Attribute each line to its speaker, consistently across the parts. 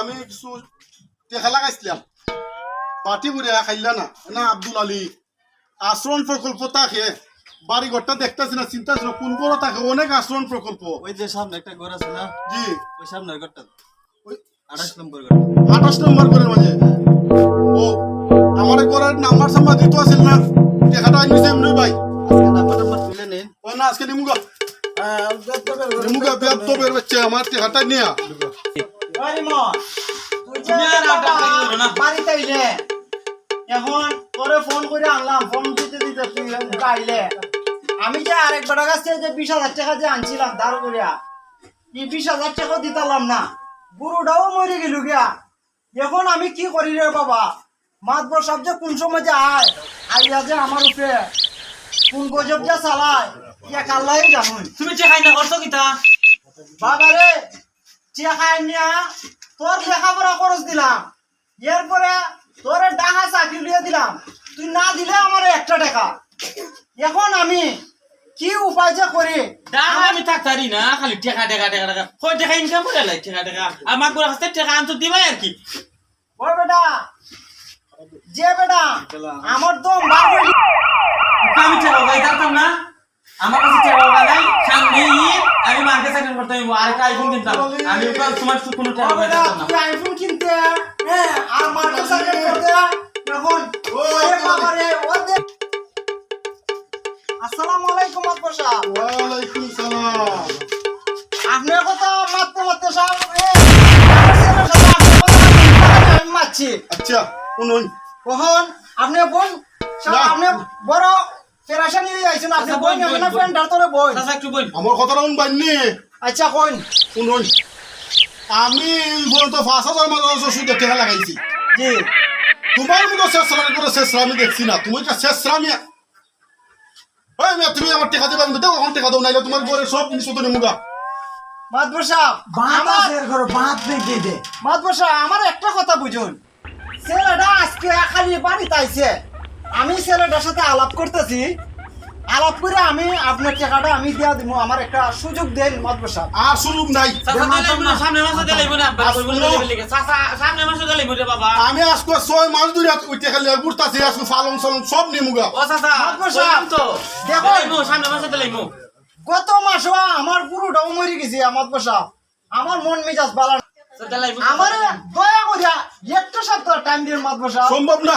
Speaker 1: আমি কিছু টেকা লাগাইছিলাম পার্টি করে খাইলা না না আব্দুল আলী আশ্রম প্রকল্প থাকে বাড়ি ঘরটা দেখতেছি না চিন্তা ছিল কোন বড় থাকে অনেক আশ্রম প্রকল্প
Speaker 2: ওই যে সামনে একটা ঘর আছে না
Speaker 1: জি
Speaker 2: ওই সামনের ঘরটা
Speaker 1: ওই
Speaker 2: আঠাশ নম্বর ঘর
Speaker 1: আঠাশ নম্বর করে মাঝে ও আমার ঘরের নাম্বার সাম্বার দিতে আছিল না এমনি ভাই
Speaker 2: আজকে নাম্বার নাম্বার তুলে নিন
Speaker 1: ও না আজকে নিমুগা নিমুগা ব্যর্থ বের হচ্ছে আমার নিয়ে
Speaker 3: বাড়িতে আইলে এখন তোরে ফোন করে আনলাম ফোন দিতে দিতে তুই আইলে। আমি যে আরেক বেটা কাছ থেকে যে বিশ হাজার টাকা যে আনছিলাম দাঁড় করিয়া এই বিশ হাজার টাকা দিতালাম না। গরুটাও মরে গেল গিয়া। এখন আমি কি করি রে বাবা? মাতবর সব যে কোন সময় যে আয় আইয়া যে আমার উপরে কোন গজব যে চালায় ইয়া কাল্লাই জানুন।
Speaker 2: তুমি চেখাই না করছ কিতা?
Speaker 3: বাবা রে চেহাই নিয়া তোর লেখাপড়া খরচ দিলাম। এরপরে তোর ডাহা চাকরি লিয়ে দিলাম। তুই না দিলে আমার একটা টাকা। এখন আমি কি উপায় যে করি?
Speaker 4: টাকা আমি থাকতারি না খালি টেকা টেকা টেকা টেকা কই টাকা ইনকাম করে লাই টেকা টেকা আমারগুলো কাছে টাকা আনতো দিবাই আর কি।
Speaker 3: ও বেটা যে বেটা আমার তো
Speaker 4: আমি টাকা গাই দিতাম না? আমার কাছে টাকা নাই সামনে ঈদ আমি মার্কে চাকরি করতে আর একটা আইফোন কিনতাম। আমি তোমার কোনো টাকা গাই
Speaker 3: বেটা
Speaker 4: না।
Speaker 3: আইফোন কিনতে হ্যাঁ আর মার্কেট সার্কেট করতে এখন ওরে বাবা রে আসসালামু আলাইকুম আব্বা সাহেব
Speaker 1: ওয়ালাইকুম সালাম
Speaker 3: আপনার কথা মারতে মারতে আমি মারছি
Speaker 1: আচ্ছা শুনুন
Speaker 3: কখন আপনি বোন আপনি বড় পেরাশানি হয়ে আইছেন আপনি
Speaker 4: আচ্ছা, একটু
Speaker 1: আমার কথাটা শুন বাইনি
Speaker 3: আচ্ছা কোন
Speaker 1: শুনুন আমি বলতো পাঁচ হাজার মানুষ সুদের টেকা লাগাইছি।
Speaker 3: জি।
Speaker 1: তোমার মতো শেষরামি করে শেষরামি দেখছি না। তুমি একটা শেষরামি ওই মেয়ে, তুমি আমার টেকা দেবে আমি দেখো এখন টেকা দেবো নাইলে তোমার ঘরে সব জিনিসপত্র নিমুগা
Speaker 3: মাদবর সাহেব আমার
Speaker 2: বাদ দিয়ে দে
Speaker 3: সাহেব আমার একটা কথা বুঝুন। ছেলেটা আজকে খালি বাড়িতে আইছে। আমি ছেলেটার সাথে আলাপ করতেছি আলাপ করে আমি আপনার টাকাটা আমি দিয়া দিব আমার একটা সুযোগ দেন মাদবর সাহেব
Speaker 1: আর সুযোগ নাই।
Speaker 4: চাচা দিলাইব না। সামনে মাসে দিলাইব না বাবা বল দিলাইব লিখে চাচা সামনে মাসে দিলাইব রে বাবা।
Speaker 1: আমি আজকে ছয় মাস ধরে টেকা লিয়ে ঘুরতাছি আজকে ফালন সালন সব নিমুগা
Speaker 4: ও চাচা
Speaker 3: মাতবর সাহেব,
Speaker 4: বললাম তো
Speaker 3: দেখো।
Speaker 4: সামনে মাসে দিলাইব
Speaker 3: গত মাস আমার পুরোটাও মরে গেছে আমার বসা আমার মন মেজাজ বালা আমার দয়া করিয়া একটা সপ্তাহ টাইম দিন মাত বসা
Speaker 1: সম্ভব না।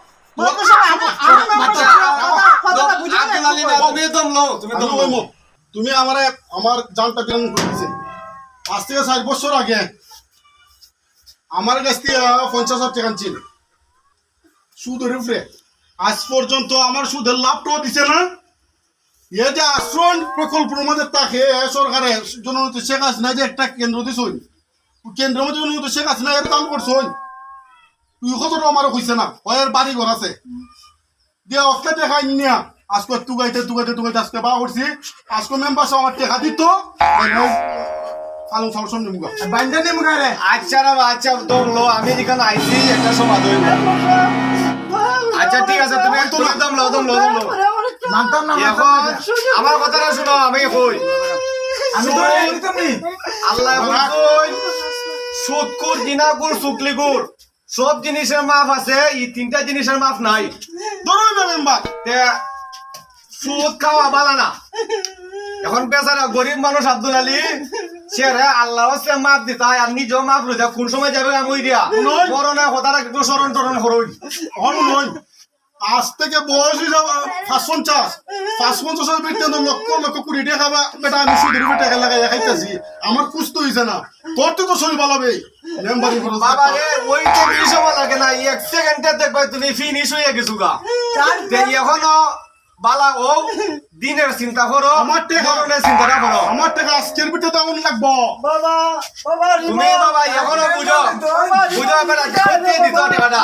Speaker 5: তুমি
Speaker 1: আমার আমার জানটা আজ থেকে চার বছর আগে আমার কাছ থেকে পঞ্চাশ হাজার টাকা ছিল আজ পর্যন্ত আমার সুদের লাভটাও দিছে না। এ যে আশ্রয় প্রকল্পের মধ্যে তাকে সরকারে জনমত শেখ হাসিনা যে একটা কেন্দ্র দিছ কেন্দ্রের মধ্যে জনমত শেখ হাসিনা এর কাম করছ তুই কত আমারও কইছে না? ওর বাড়ি ঘর আছে। দিয়ে অস্তে দেখা নিয়া। আজকে তুগাইতে তুগাইতে তুগাইতে আজকে বা করছি আজকে মেম্বার সব আমার টেকা দিত আলু সাল সব
Speaker 5: বাইন্দা নে মুগারে আচ্ছা রে আচ্ছা আইছি একটা আচ্ছা ঠিক আছে তুমি তুমি দম লও দম লও দম লও
Speaker 2: মানতাম না
Speaker 5: আমার কথাটা শুনো আমি কই
Speaker 2: আমি তো
Speaker 5: আল্লাহ কই সুদকুর জিনাকুর সুকলিকুর সব জিনিসের মাপ আছে এই তিনটা জিনিসের মাপ নাই।
Speaker 1: ধরুন না মেম্বার।
Speaker 5: সুদ খাওয়া বালা না। এখন বেচারা গরিব মানুষ আব্দুল আলী সেরে আল্লাহ সে মাপ দিতা আর নিজেও মাপ লইতা কোন সময় যাবে আমি দিয়া। করোনা কথাটা একটু স্মরণ টরণ করুন।
Speaker 1: নয় আজ থেকে বয়স যাবে পাঁচ পঞ্চাশ। পাঁচ পঞ্চাশের বেটে তো লক্ষ লক্ষ কুড়ি টাকা বা বেটা আমি সুদের টাকা লাগাই খাইতেছি আমার কুস্ত হয়েছে না। তোর তো শরীর ভালাবে
Speaker 5: বাবা রে ওই তো সময় লাগে না। এক সেকেন্ডে দেখবে তুমি ফিনিশ হয়ে গেছো গা। এখনও বালা ও দিনের চিন্তা করো
Speaker 1: আমার টেকা-
Speaker 5: চিন্তাটা করো।
Speaker 1: আমার টাকা আজকের বেটে তেমন লাগবো।
Speaker 3: বাবা বাবা
Speaker 5: তুমি বাবা। এখনও বুঝো। বুঝো বেটা দিত টাকাটা।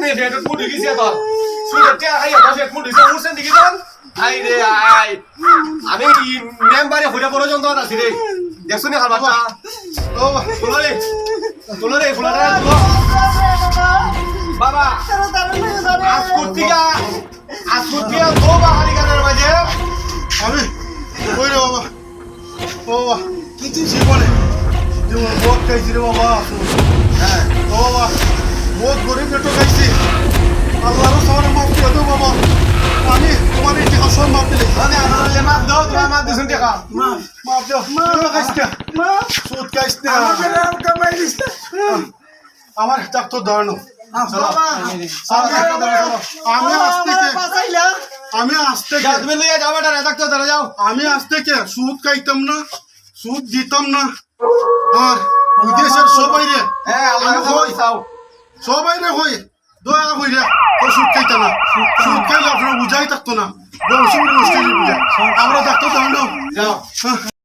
Speaker 3: হয়েছে
Speaker 5: এই, সুদের টাকা খাইলে খাওয়ার না রে বাবা, এটা সত্যি পেটের ফুট ঢুকিছে তোর। সুদের টাকা খাইয়ে দশ এক ফুট ঢুকিছে, উঠছেন দেখি তোর? আই রে আই। আমি মেম্বারে ঘুরে পর্যন্ত আছি রে দেখছ নি খাবারটা
Speaker 1: ও
Speaker 5: তুলো রে তুলো রে ফুলাটা তুলো বাবা আজ কুর্তিকা আজ কুর্তিকা দো বাহারি গানের মাঝে
Speaker 1: আমি ওই রে বাবা ও কিছু জীবনে যেমন বোধ খাইছি রে বাবা হ্যাঁ ও বাবা মাফ করে দেবো বাবা আমি তোমার এই টাকা সব মাফ দিলে
Speaker 5: মানে দাও টাকা
Speaker 1: মাফ দাও সুদ
Speaker 2: কামাই
Speaker 1: আমার ডাক্তার দাঁড়ানো
Speaker 2: বাবা
Speaker 1: আমি আজ
Speaker 5: যাও তুমি লইয়া যাও বেটা রেদাক্ত ধরে যাও
Speaker 1: আমি আজ থেকে সুদ খাইতাম না সুদ দিতাম না আর বিদেশের সবাই রে
Speaker 5: হ্যাঁ
Speaker 1: আমি সবাই রে হই দয়া হইরা তো সুদ খাইতা না। সুদ খাইলে আপনার বুঝাই থাকতো না। বুঝাই। আমরা থাকতো তাহলে।
Speaker 5: যাও।
Speaker 1: হ্যাঁ